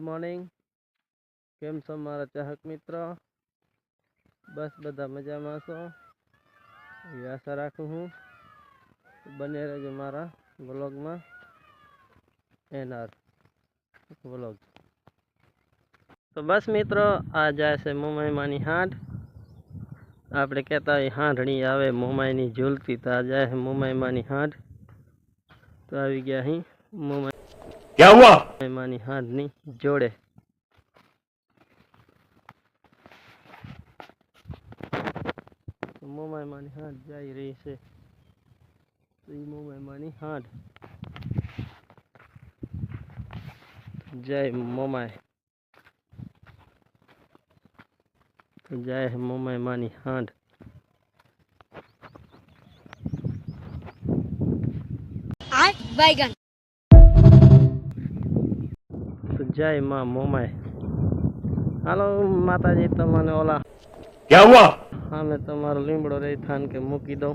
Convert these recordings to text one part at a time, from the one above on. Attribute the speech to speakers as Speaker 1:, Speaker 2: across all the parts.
Speaker 1: Good morning કેમ છો મારા ચાહક મિત્રો? બસ બધા મજામાં છો? એવી આશા રાખું હું બને રહેજો મારા વ્લોગમાં. NR vlog. તો બસ મિત્રો, આ જાય છે મુંબઈમાંની હાંઢ આપણે કહેતા હોય હાંઢણી આવે મુંબઈની ઝૂલતી, તો આ જાય છે મુંબઈમાંની હાંઢ તો આવી ગયા અહીં મુંબઈ
Speaker 2: क्या हुआ?
Speaker 1: मेहमानी हाथ नहीं जोड़े मो मेहमानी हाथ रही से। तो मो मेहमानी हाथ जय जय मोमाय
Speaker 3: मानी हाथ
Speaker 1: बैगन જય માં મોમાય હાલો માતાજી તમને ઓલા
Speaker 2: ક્યાં હુઆ
Speaker 1: સામે તમારો લીમડો રહી થાન કે મૂકી દઉં.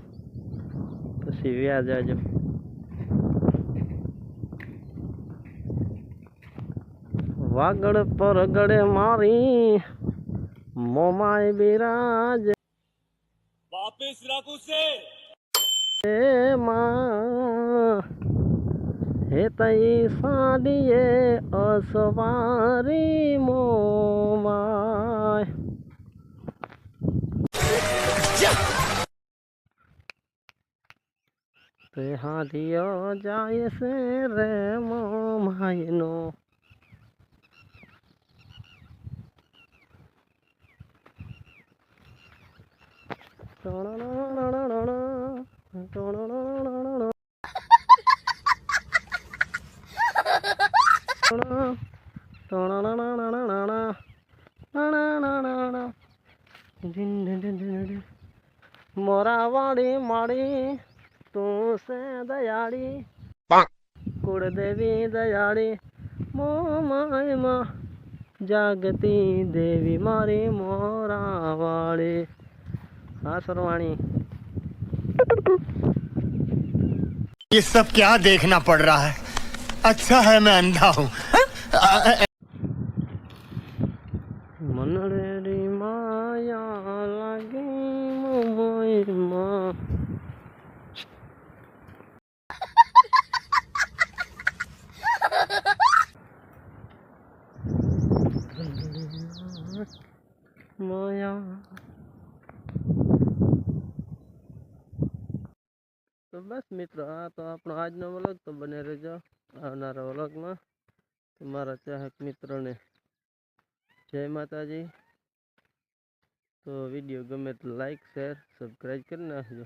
Speaker 1: પછી વ્યાજ આજો વાગડ પર ગડે મારી મોમાય બિરાજ.
Speaker 2: વાપિસ રાખું
Speaker 1: છે. માં হে তাই সারিয়ে অসবারি মোমায় তে হারিয় যায় সে রে মোমায়নো No, no. मोरावाड़ी माड़ी तू से दयाड़ी कुड़ देवी दयाड़ी मो माय मा जागती देवी मारी मोरा वाड़ी हाँ सरवाणी
Speaker 4: ये सब क्या देखना पड़ रहा है? अच्छा है मैं अंधा हूँ
Speaker 1: મનડેરી માયા લાગી મોમાયમાં માયા તો બસ મિત્રો આ તો આપણો આજનો વ્લોગ તો બને રહેજો આવનારા વ્લોગમાં. તમારા ચાહક મિત્રોને જય માતાજી. તો વીડિયો ગમે તો લાઈક શેર સબસ્ક્રાઈબ કરી નાખજો.